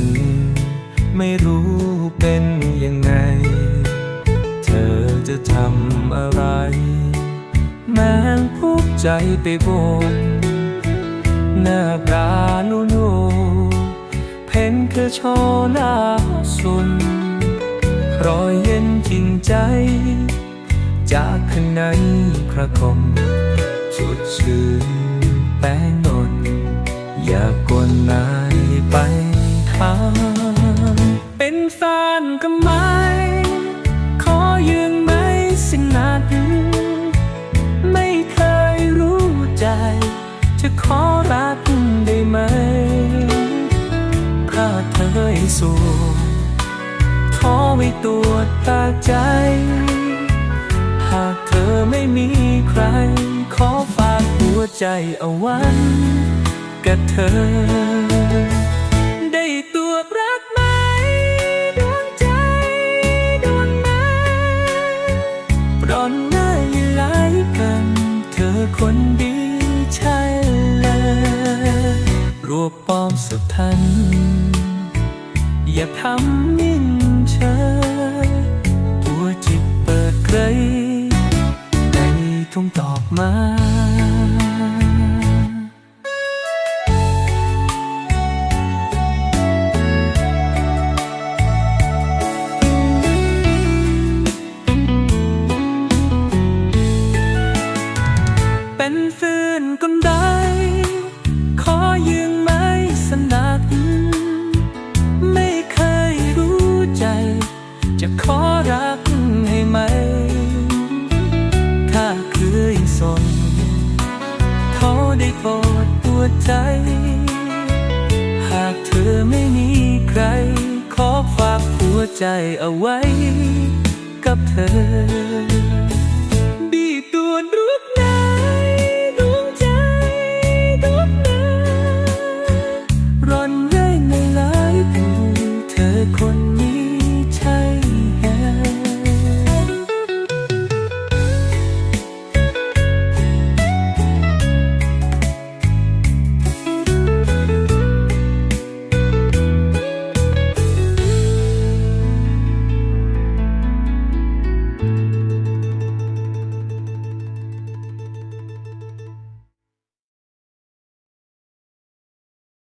น ไม่รู้เป็นยังไง เธอจะทำอะไร แมงพุกใจไปบนหน้าตานูนูเพ่นคือโชหน้าสุนรอยเย็นจริงใจ จากข้างในพระคมสุด เป็นแฟนกันไหม ขอยืงไหมสินัดไม่เคยรู้ใจ จะขอรักได้ไหมถ้าเธอสูงขอไว้ตรวจตาใจ หากเธอไม่มีใคร ขอฝากหัวใจเอาไว้กับเธอ วบปลอมสุดทันอย่าทำนิ่งเฉยตัวจิตเปิดเผยในทุ่งตอบมาเป็นฟืนก็ได้ ขอยืงากเธอไม่มีใคร ขอฝากหัวใจเอาไว้ กับเธอ